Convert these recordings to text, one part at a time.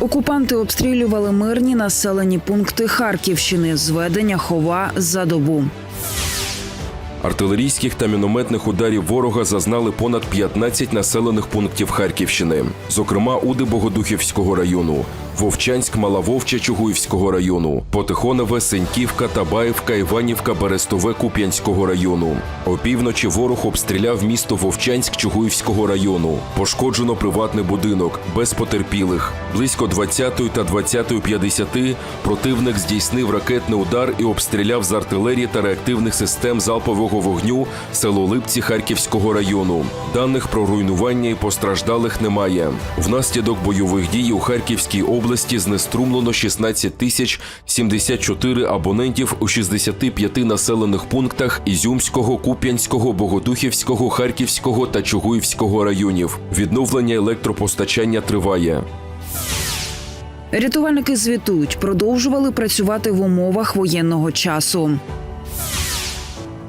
Окупанти обстрілювали мирні населені пункти Харківщини. Зведення хова за добу. Артилерійських та мінометних ударів ворога зазнали понад 15 населених пунктів Харківщини, зокрема Уди Богодухівського району, Вовчанськ, Малавовче Чугуївського району, Потихоневе, Сеньківка, Табаївка, Іванівка, Берестове Куп'янського району. Опівночі ворог обстріляв місто Вовчанськ Чугуївського району. Пошкоджено приватний будинок без потерпілих. Близько 20 та 20.50 противник здійснив ракетний удар і обстріляв з артилерії та реактивних систем залпового вогню село Липці Харківського району. Даних про руйнування і постраждалих немає. Внаслідок бойових дій у Харківській області знеструмлено 16 тисяч 74 абонентів у 65 населених пунктах Ізюмського, Куп'янського, Богодухівського, Харківського та Чугуївського районів. Відновлення електропостачання триває. Рятувальники звітують, продовжували працювати в умовах воєнного часу.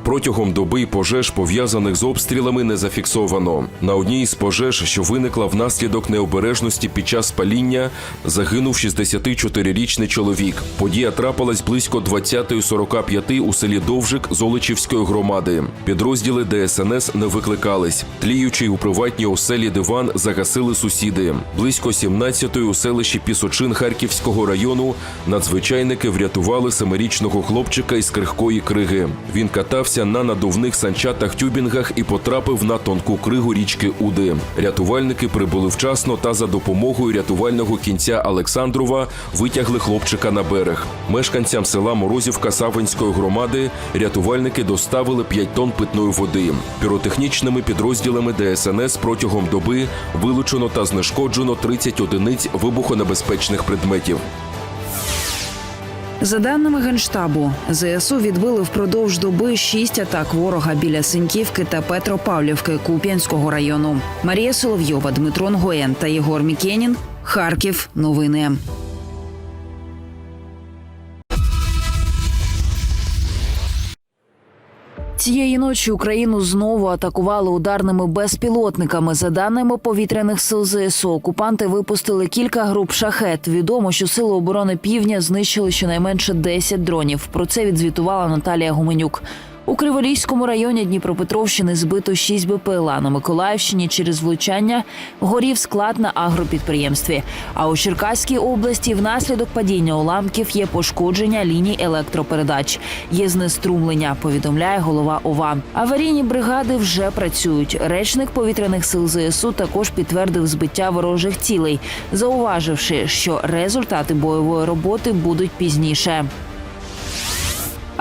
Протягом доби пожеж, пов'язаних з обстрілами, не зафіксовано. На одній із пожеж, що виникла внаслідок необережності під час паління, загинув 64-річний чоловік. Подія трапилась близько 20.45 у селі Довжик Золочівської громади. Підрозділи ДСНС не викликались. Тліючий у приватній оселі диван загасили сусіди. Близько 17-ї у селищі Пісочин Харківського району надзвичайники врятували семирічного хлопчика із крихкої криги. Він катався на надувних санчатах-тюбінгах і потрапив на тонку кригу річки Уди. Рятувальники прибули вчасно та за допомогою рятувального кінця Олександрова витягли хлопчика на берег. Мешканцям села Морозівка Савинської громади рятувальники доставили 5 тонн питної води. Піротехнічними підрозділами ДСНС протягом доби вилучено та знешкоджено 30 одиниць вибухонебезпечних предметів. За даними генштабу, ЗСУ відбили впродовж доби шість атак ворога біля Синьківки та Петропавлівки Куп'янського району. Марія Соловйова, Дмитро Нгоєн та Єгор Мікенін. Харків. Новини. Цієї ночі Україну знову атакували ударними безпілотниками. За даними повітряних сил ЗСУ, окупанти випустили кілька груп шахет. Відомо, що сили оборони півдня знищили щонайменше 10 дронів. Про це відзвітувала Наталія Гуменюк. У Криворізькому районі Дніпропетровщини збито 6 БПЛА. На Миколаївщині через влучання горів склад на агропідприємстві. А у Черкаській області внаслідок падіння уламків є пошкодження ліній електропередач. Є знеструмлення, повідомляє голова ОВА. Аварійні бригади вже працюють. Речник повітряних сил ЗСУ також підтвердив збиття ворожих цілей, зауваживши, що результати бойової роботи будуть пізніше.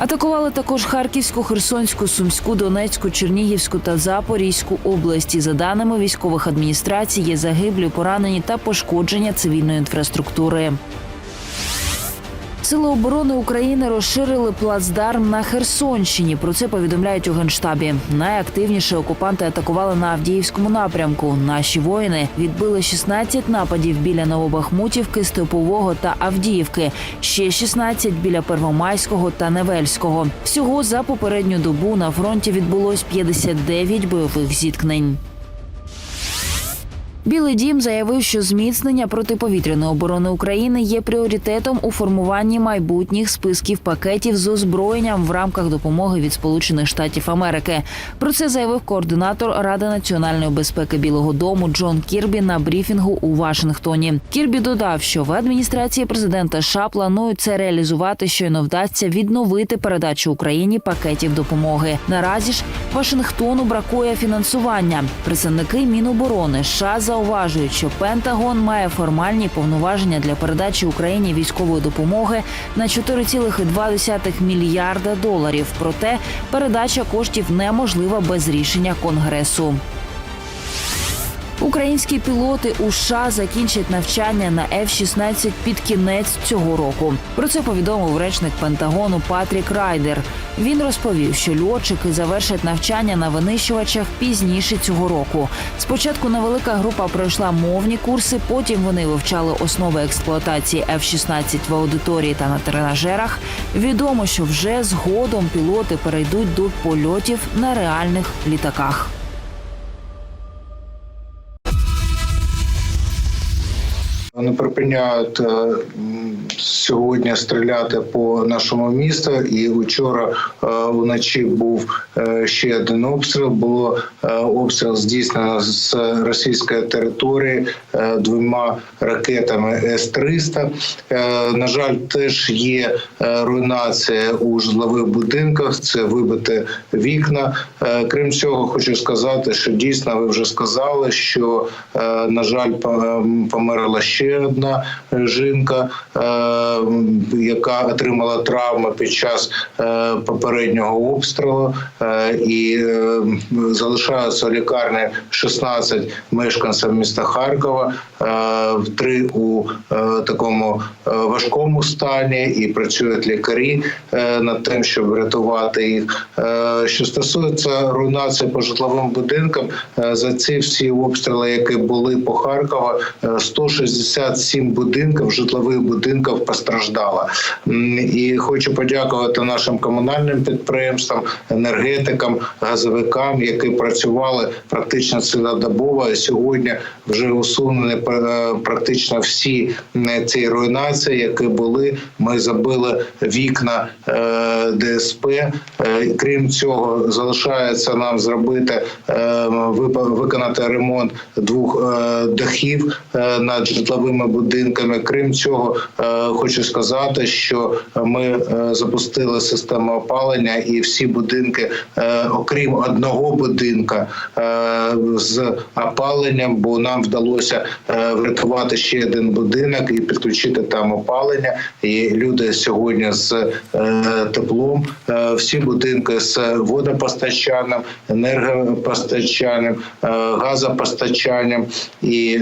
Атакували також Харківську, Херсонську, Сумську, Донецьку, Чернігівську та Запорізьку області. За даними військових адміністрацій, є загиблі, поранені та пошкодження цивільної інфраструктури. Сили оборони України розширили плацдарм на Херсонщині. Про це повідомляють у генштабі. Найактивніше окупанти атакували на Авдіївському напрямку. Наші воїни відбили 16 нападів біля Новобахмутівки, Степового та Авдіївки. Ще 16 біля Первомайського та Невельського. Всього за попередню добу на фронті відбулось 59 бойових зіткнень. Білий дім заявив, що зміцнення протиповітряної оборони України є пріоритетом у формуванні майбутніх списків пакетів з озброєнням в рамках допомоги від Сполучених Штатів Америки. Про це заявив координатор Ради національної безпеки Білого Дому Джон Кірбі на брифінгу у Вашингтоні. Кірбі додав, що в адміністрації президента США планують це реалізувати, щойно вдасться відновити передачу Україні пакетів допомоги. Наразі ж Вашингтону бракує фінансування. Представники Міноборони США зауважують, що Пентагон має формальні повноваження для передачі Україні військової допомоги на 4,2 мільярда доларів. Проте передача коштів неможлива без рішення Конгресу. Українські пілоти у США закінчать навчання на F-16 під кінець цього року. Про це повідомив речник Пентагону Патрік Райдер. Він розповів, що льотчики завершать навчання на винищувачах пізніше цього року. Спочатку невелика група пройшла мовні курси, потім вони вивчали основи експлуатації F-16 в аудиторії та на тренажерах. Відомо, що вже згодом пілоти перейдуть до польотів на реальних літаках. Вони припиняють е, сьогодні стріляти по нашому місту. І вчора е, вночі був е, ще один обстріл. Було обстріл здійснено з російської території двома ракетами С-300. Е, На жаль, теж є руйнація у житлових будинках. Це вибите вікна. Крім цього, хочу сказати, що дійсно ви вже сказали, що на жаль, по- померла ще одна жінка, е, яка отримала травми під час е, попереднього обстрілу, е, і залишаються лікарні 16 мешканців міста Харкова, три у такому важкому стані, і працюють лікарі над тим, щоб врятувати їх. Що стосується руйнації по житловим будинкам, за ці всі обстріли, які були по Харкова, 160 67 будинків, житлових будинків постраждало. І хочу подякувати нашим комунальним підприємствам, енергетикам, газовикам, які працювали практично цілодобово. І Сьогодні вже усунені е, практично всі ці руйнації, які були. Ми забили вікна е, ДСП. Е, крім цього, залишається нам зробити виконати ремонт двох дахів над житловим житловими будинками. Крім цього, е, хочу сказати, що ми е, запустили систему опалення, і всі будинки, е, окрім одного будинка, з опаленням, бо нам вдалося врятувати ще один будинок і підключити там опалення. І люди сьогодні з теплом, всі будинки з водопостачанням, енергопостачанням, газопостачанням. І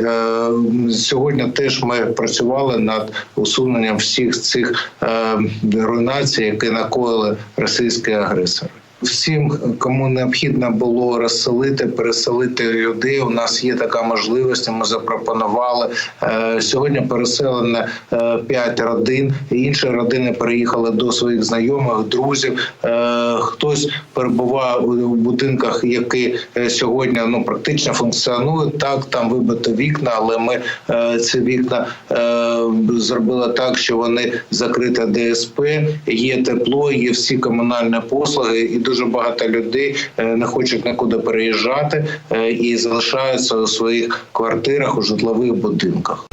сьогодні теж ми працювали над усуненням всіх цих е, руйнацій, які накоїли російські агресори. Всім, кому необхідно було розселити, переселити людей. У нас є така можливість. Ми запропонували Е, сьогодні. Переселено е, п'ять родин. Інші родини переїхали до своїх знайомих, друзів. Е, Хтось перебуває у будинках, які сьогодні ну практично функціонують. Так там вибито вікна, але ми ці вікна зробили так, що вони закриті ДСП, є тепло, є всі комунальні послуги, і дуже багато людей е, не хочуть нікуди переїжджати е, і залишаються у своїх квартирах у житлових будинках.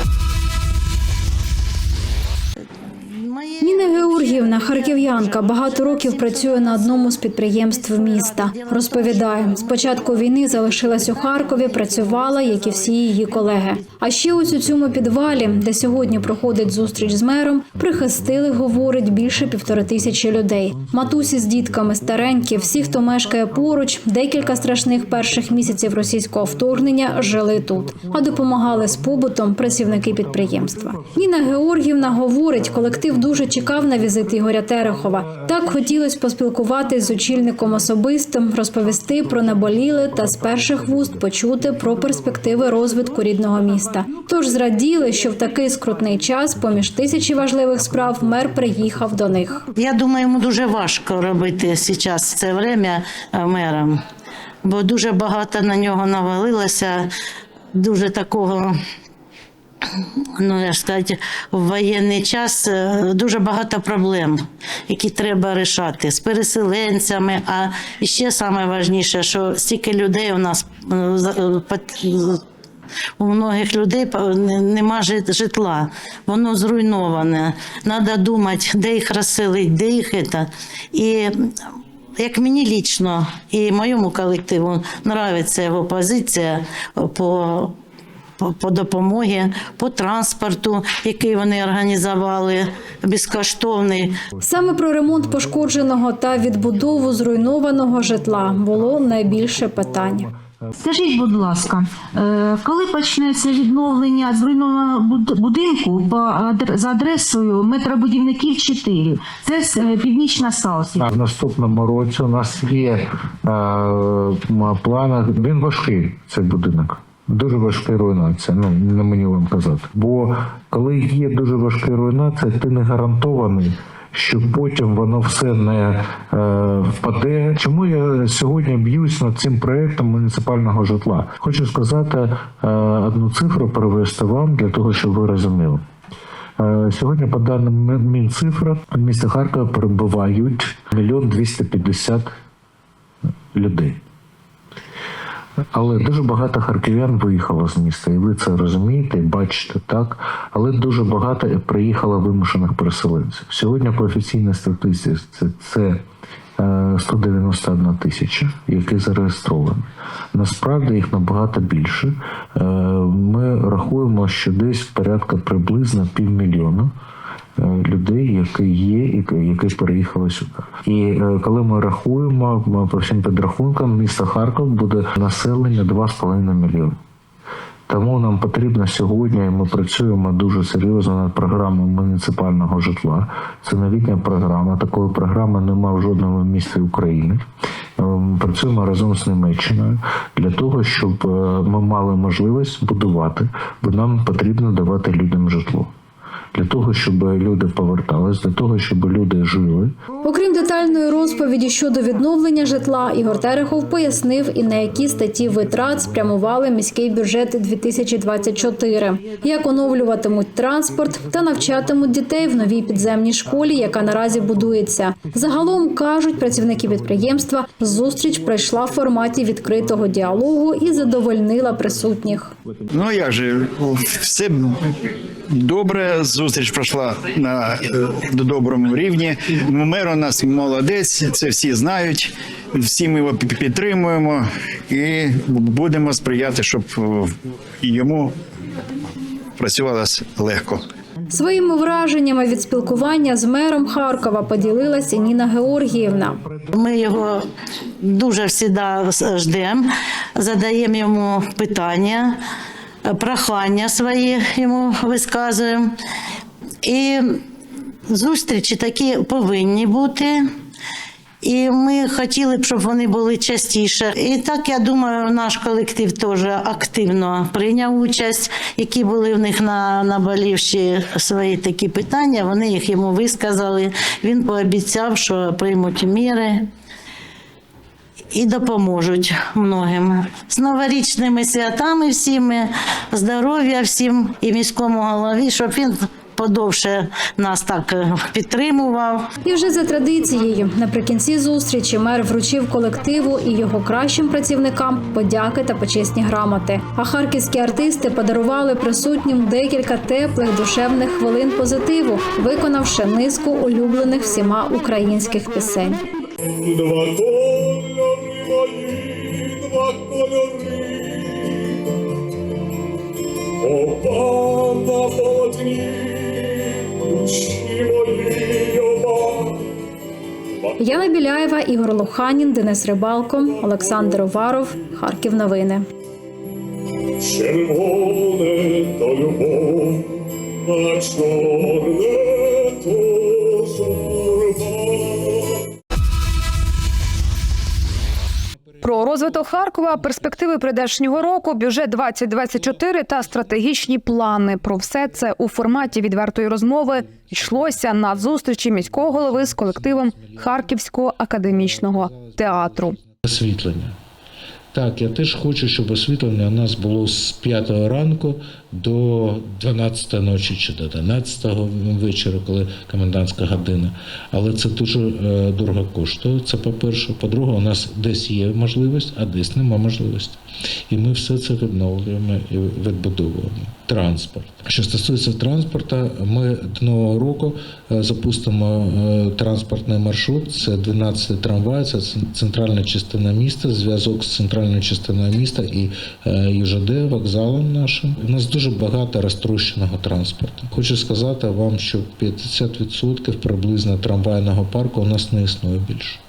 Георгіївна, харків'янка, багато років працює на одному з підприємств міста. Розповідає, з початку війни залишилась у Харкові, працювала, як і всі її колеги. А ще ось у цьому підвалі, де сьогодні проходить зустріч з мером, прихистили, говорить, більше півтори тисячі людей. Матусі з дітками, старенькі, всі, хто мешкає поруч, декілька страшних перших місяців російського вторгнення жили тут, а допомагали з побутом працівники підприємства. Ніна Георгівна говорить, колектив дуже чекав на візит Ігоря Терехова. Так хотілося поспілкуватись з очільником особисто, розповісти про наболіле та з перших вуст почути про перспективи розвитку рідного міста. Тож зраділи, що в такий скрутний час, поміж тисячі важливих справ, мер приїхав до них. Я думаю, йому дуже важко робити зараз це время е, мером, бо дуже багато на нього навалилося, дуже такого. Ну, я ж сказати, в воєнний час е, дуже багато проблем, які треба рішати з переселенцями. А ще саме важніше, що стільки людей у нас е, е, у многих людей нема житла, воно зруйноване. Треба думати, де їх розселити, де їх це. І як мені лічно і моєму колективу подобається його позиція по, по, по допомогі, по транспорту, який вони організували, безкоштовний. Саме про ремонт пошкодженого та відбудову зруйнованого житла було найбільше питань. Скажіть, будь ласка, е, коли почнеться відновлення зруйнованого буд- будинку по за адресою метробудівників 4? Це е, північна Саусі. В наступному році у нас є е, м. Він важкий цей будинок. Дуже важка руйнація. Ну не мені вам казати. Бо коли є дуже важка руйнація, ти не гарантований, що потім воно все не е, впаде. Чому я сьогодні б'юсь над цим проектом муніципального житла? Хочу сказати е, одну цифру привести вам для того, щоб ви розуміли. Е, Сьогодні, по даним Мі- Мінцифри, в місті Харкова перебувають мільйон 250 людей. Але дуже багато харків'ян виїхало з міста, і ви це розумієте, бачите так. Але дуже багато приїхало вимушених переселенців. Сьогодні по офіційній статистиці це, це е, 191 тисяча, які зареєстровані. Насправді їх набагато більше. Е, Ми рахуємо, що десь порядка приблизно півмільйона людей, які є, і які переїхали сюди. І е, коли ми рахуємо ми по всім підрахункам, місто Харків буде населення 2,5 мільйони. Тому нам потрібно сьогодні, і ми працюємо дуже серйозно над програмою муніципального житла. Це новітня програма. Такої програми немає в жодному місті України. Е, Ми працюємо разом з Німеччиною для того, щоб е, ми мали можливість будувати, бо нам потрібно давати людям житло. Для того, щоб люди повертались, для того, щоб люди жили, Окрім детальної розповіді щодо відновлення житла, Ігор Терехов пояснив і на які статті витрат спрямували міський бюджет 2024, як оновлюватимуть транспорт та навчатимуть дітей в новій підземній школі, яка наразі будується. Загалом кажуть працівники підприємства, зустріч пройшла в форматі відкритого діалогу і задовольнила присутніх. Ну як же, все добре. Зустріч пройшла на е, доброму рівні. Мер у нас молодець, це всі знають. Всі ми його підтримуємо і будемо сприяти, щоб е, йому працювалося легко. Своїми враженнями від спілкування з мером Харкова поділилася Ніна Георгіївна. Ми його дуже завжди ждемо, задаємо йому питання, прохання свої йому висказуємо. І зустрічі такі повинні бути. І ми хотіли б, щоб вони були частіше. І так я думаю, наш колектив теж активно прийняв участь, які були в них на наболівші свої такі питання. Вони їх йому висказали. Він пообіцяв, що приймуть міри і допоможуть многим. З новорічними святами всіми, здоров'я всім і міському голові, щоб він подовше нас так е, підтримував. І вже за традицією, наприкінці зустрічі мер вручив колективу і його кращим працівникам подяки та почесні грамоти. А харківські артисти подарували присутнім декілька теплих душевних хвилин позитиву, виконавши низку улюблених всіма українських пісень. Оба на полотні, душі мої. Яна Біляєва, Ігор Луханін, Денис Рибалко, Олександр Оваров, Харків. Новини. Червоне то любов, а чорне то розвиток Харкова, перспективи прийдешнього року, бюджет 2024 та стратегічні плани. Про все це у форматі відвертої розмови йшлося на зустрічі міського голови з колективом Харківського академічного театру. Освітлення. Так, я теж хочу, щоб освітлення у нас було з 5 ранку до 12 ночі чи до 11 вечора, коли комендантська година. Але це дуже е, дорого коштує. Це по-перше. По-друге, у нас десь є можливість, а десь нема можливості. І ми все це відновлюємо і відбудовуємо. Транспорт. Що стосується транспорту, ми до нового року е, запустимо е, транспортний маршрут. Це 12 трамваїв, це центральна частина міста, зв'язок з центральною частиною міста і е, ЮЖД, вокзалом нашим. У нас дуже багато розтрощеного транспорту. Хочу сказати вам, що 50% приблизно трамвайного парку у нас не існує більше.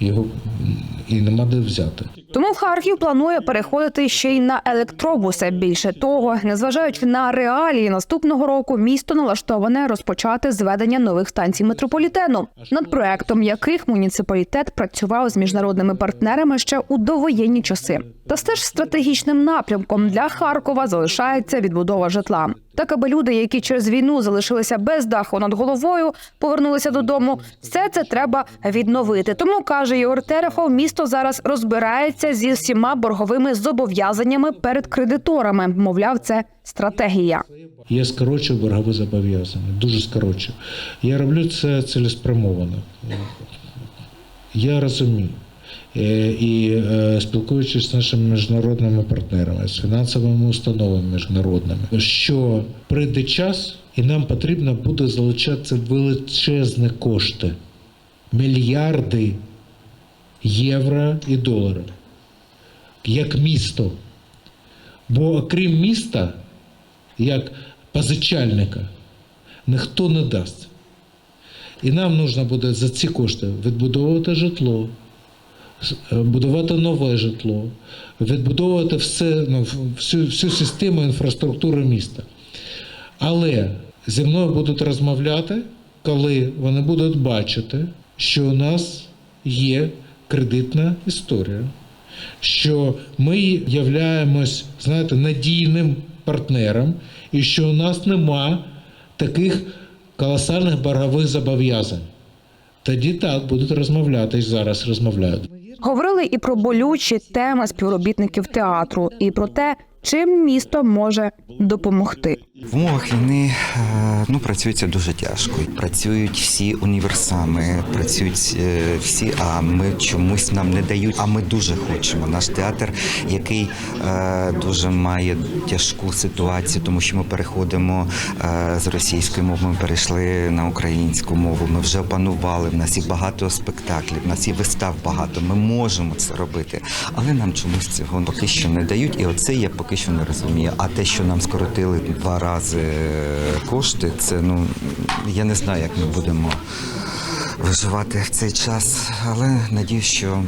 Його і нема де взяти. Тому Харків планує переходити ще й на електробуси. Більше того, незважаючи на реалії наступного року, місто налаштоване розпочати зведення нових станцій метрополітену, над проектом яких муніципалітет працював з міжнародними партнерами ще у довоєнні часи. Та все ж стратегічним напрямком для Харкова залишається відбудова житла. Так, аби люди, які через війну залишилися без даху над головою, повернулися додому. Все це треба відновити. Тому каже Ігор Терехов, місто зараз розбирається зі всіма борговими зобов'язаннями перед кредиторами. Мовляв, це стратегія. Я скорочу боргові зобов'язання, дуже скорочу. Я роблю це цілеспрямовано. Я розумію. Е, І е, спілкуючись з нашими міжнародними партнерами, з фінансовими установами міжнародними, що прийде час, і нам потрібно буде залучати величезні кошти, мільярди євро і доларів, як місто. Бо окрім міста, як позичальника, ніхто не дасть. І нам потрібно буде за ці кошти відбудовувати житло, е, будувати нове житло, відбудовувати все, ну, всю, всю систему інфраструктури міста. Але зі мною будуть розмовляти, коли вони будуть бачити, що у нас є кредитна історія, що ми являємось, знаєте, надійним партнером, і що у нас нема таких колосальних боргових зобов'язань. Тоді так будуть розмовляти і зараз розмовляють. Говорили і про болючі теми співробітників театру, і про те, чим місто може допомогти. В умовах війни е, ну, працюється дуже тяжко. Працюють всі універсами, працюють е, всі, а ми чомусь нам не дають. А ми дуже хочемо. Наш театр, який е, дуже має тяжку ситуацію, тому що ми переходимо з російської мови, ми перейшли на українську мову. Ми вже опанували. В нас є багато спектаклів, в нас є вистав багато. Ми можемо це робити, але нам чомусь цього поки що не дають. І оце я поки що не розумію. А те, що нам скоротили два рази кошти, це ну я не знаю, як ми будемо виживати в цей час. Але надію, що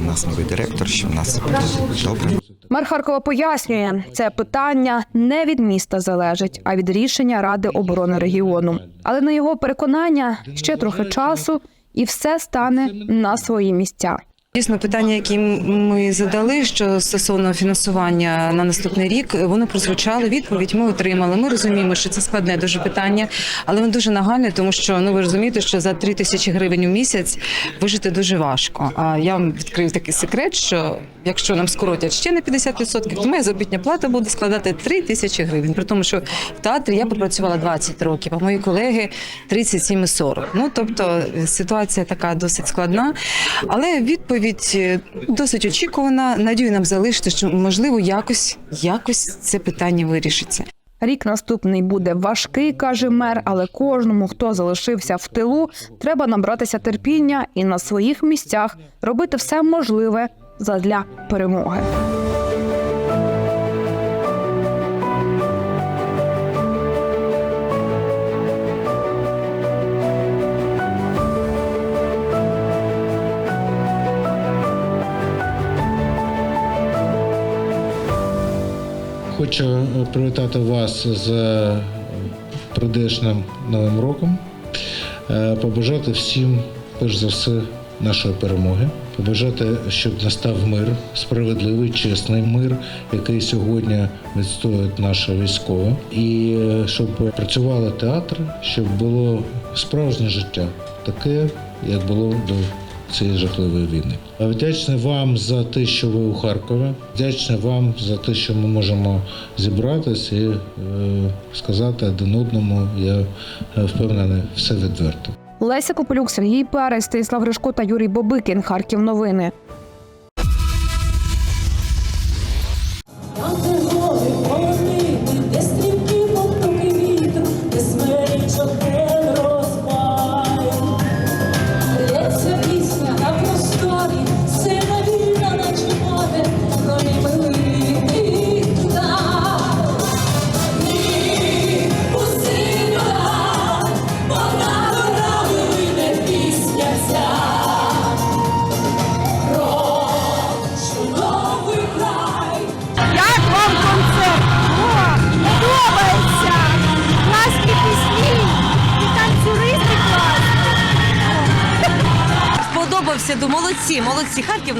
у нас новий директор, що в нас буде добре. Мер Харкова пояснює, це питання не від міста залежить, а від рішення Ради оборони регіону. Але на його переконання ще трохи часу, і все стане на свої місця. Дійсно, питання, які ми задали, що стосовно фінансування на наступний рік, воно прозвучало. Відповідь ми отримали. Ми розуміємо, що це складне дуже питання, але воно дуже нагальне, тому що ну ви розумієте, що за 3 тисячі гривень у місяць вижити дуже важко. А я вам відкрив такий секрет, що якщо нам скоротять ще на 50%, то моя заробітня плата буде складати 3 тисячі гривень. При тому, що в театрі я попрацювала 20 років, а мої колеги 37 і 40. Ну тобто ситуація така досить складна, але відповідь е, досить очікувана. Надію нам залишити, що можливо якось якось це питання вирішиться. Рік наступний буде важкий, каже мер, але кожному, хто залишився в тилу, треба набратися терпіння і на своїх місцях робити все можливе задля перемоги. Хочу е, привітати вас з е, прийдешним новим роком, Е, побажати всім, перш за все, нашої перемоги, побажати, щоб настав мир, справедливий, чесний мир, який сьогодні відстоюють наші військові, і е, щоб працювали театри, щоб було справжнє життя, таке, як було до цієї жахливої війни. А Вдячний вам за те, що ви у Харкові. Вдячний вам за те, що ми можемо зібратися і е, сказати один одному. Я е, впевнений, все відверто. Леся Кополюк, Сергій Перець, Станіслав Гришко та Юрій Бобикін. Харків новини.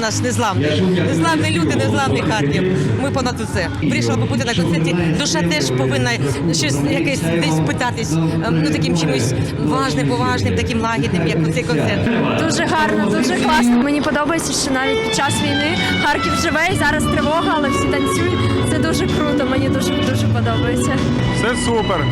Наш незламний. Незламний люди, незламний Харків. Ми понад усе. Вирішила побути на концерті. Душа теж повинна щось якесь десь питатись, ем, ну таким чимось важним, поважним, таким лагідним, як оцей концерт. Дуже гарно, дуже класно. Мені подобається, що навіть під час війни Харків живе і зараз тривога, але всі танцюють. Це дуже круто. Мені дуже дуже подобається. Все супер.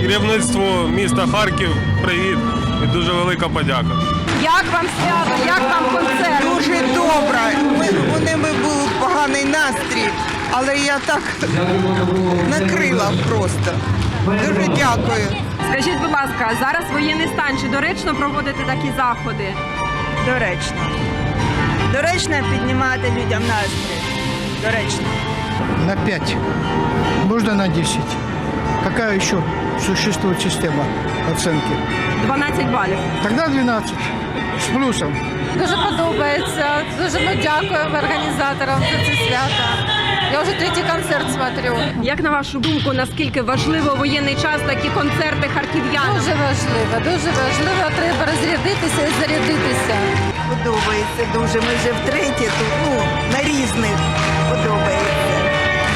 Керівництво міста Харків, привіт і дуже велика подяка. Як вам свято? Як вам концерт? Дуже добре. Ми, у ними був поганий настрій, але я так накрила просто. Дуже дякую. Скажіть, будь ласка, зараз воєнний стан. Чи доречно проводити такі заходи? Доречно. Доречно піднімати людям настрій. Доречно. На 5. Можно на 10. Какая еще существует система оценки? 12 балів. Тогда 12. С плюсом. Дуже подобається. Дуже ми дякуємо організаторам за це свято. Я вже третій концерт смотрю. Як на вашу думку, наскільки важливо воєнний час такі концерти харків'ян? Дуже важливо, дуже важливо. Треба розрядитися і зарядитися. Подобається дуже. Ми вже втретє тут, ну, на різних подобається.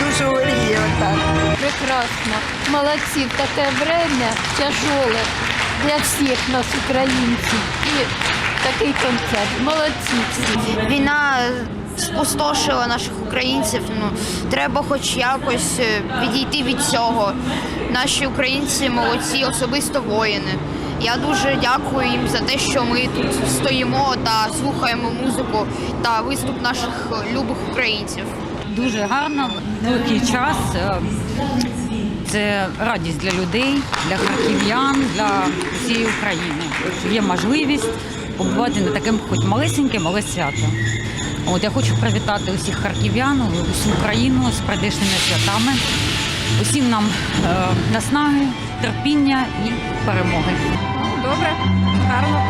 Дуже оріє отак. Прекрасно. Молодці. Таке время тяжеле для всіх нас, українців. І такий концерт. Молодці всі. Війна спустошила наших українців. Ну треба хоч якось е, відійти від цього. Наші українці молодці, особисто воїни. Я дуже дякую їм за те, що ми тут стоїмо та слухаємо музику та виступ наших любих українців. Дуже гарно, великий час. Це радість для людей, для харків'ян, для всієї України. Є можливість побувати на таким хоч малесеньким, але свято. От я хочу привітати усіх харків'ян, усю Україну з прийдешніми святами. Усім нам е, наснаги, терпіння і перемоги. Добре, гарно.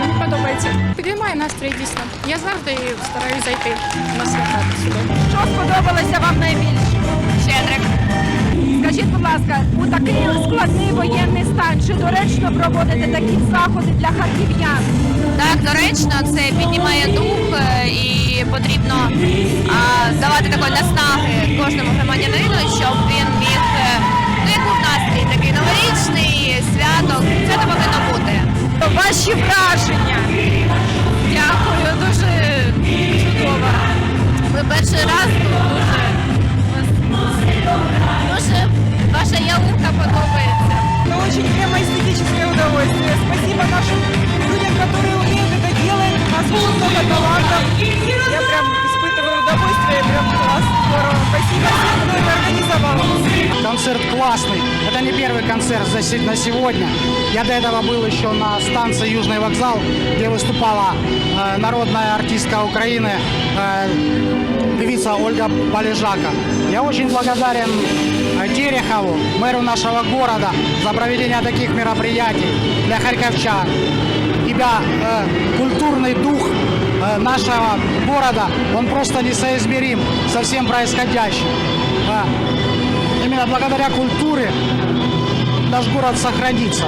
Мені подобається. Підіймає настрій дійсно. Я завжди стараюсь зайти на свята сюди. Що сподобалося вам найбільше? Щедрик. Скажіть, будь ласка, у такий складний воєнний стан, чи доречно проводити такі заходи для харків'ян? Так, доречно, це піднімає дух е, і потрібно а, давати такої наснаги кожному громадянину, щоб він міг е, ну як був настрій такий новорічний, свято. Це не повинно бути. Ваші враження? Дякую, дуже чудово. Ми перший раз тут дуже, дуже ваша ялинка подобається. Это очень прямо эстетическое удовольствие. Спасибо нашим людям, которые умеют это делать. У нас очень много талантов. Я прям испытываю удовольствие, прям класс, здорово. Спасибо всем, кто это организовал. Концерт классный. Это не первый концерт за на сегодня. Я до этого был еще на станции Южный вокзал, где выступала э, народная артистка Украины, э, певица Ольга Полежака. Я очень благодарен э, Терехову, мэру нашего города, за проведение таких мероприятий для харьковчан. Ибо э, культурный дух э, нашего города, он просто несоизмерим со всем происходящим. А, Именно благодаря культуре наш город сохранится.